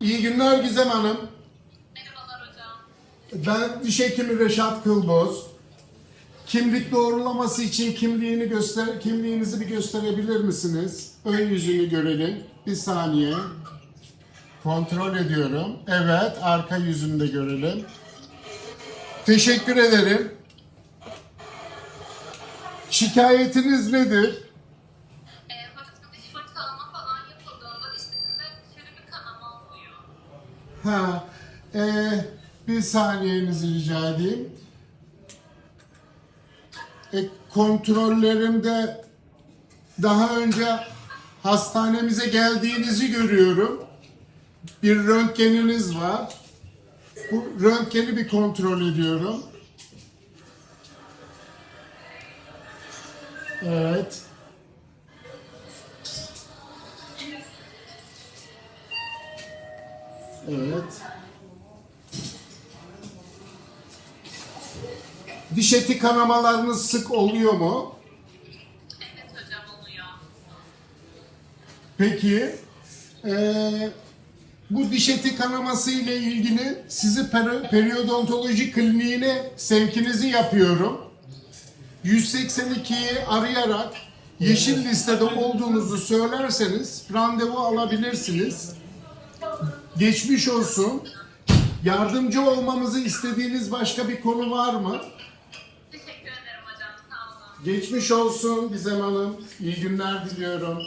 İyi günler Gizem Hanım. Merhabalar hocam. Ben diş hekimi Reşat Kılboz. Kimlik doğrulaması için kimliğini göster kimliğinizi bir gösterebilir misiniz? Ön yüzünü görelim. Bir saniye. Kontrol ediyorum. Evet, arka yüzünü de görelim. Teşekkür ederim. Şikayetiniz nedir? Ha, e, bir saniyenizi rica edeyim. E, kontrollerimde daha önce hastanemize geldiğinizi görüyorum. Bir röntgeniniz var. Bu röntgeni bir kontrol ediyorum. Evet. Evet. Diş eti kanamalarınız sık oluyor mu? Evet hocam oluyor. Peki, eee, bu diş eti kanaması ile ilgili sizi peri- periyodontoloji kliniğine sevkinizi yapıyorum. 182'yi arayarak yeşil listede olduğunuzu söylerseniz randevu alabilirsiniz. Geçmiş olsun. Yardımcı olmamızı istediğiniz başka bir konu var mı? Teşekkür ederim hocam. Sağ olun. Geçmiş olsun Gizem Hanım. İyi günler diliyorum.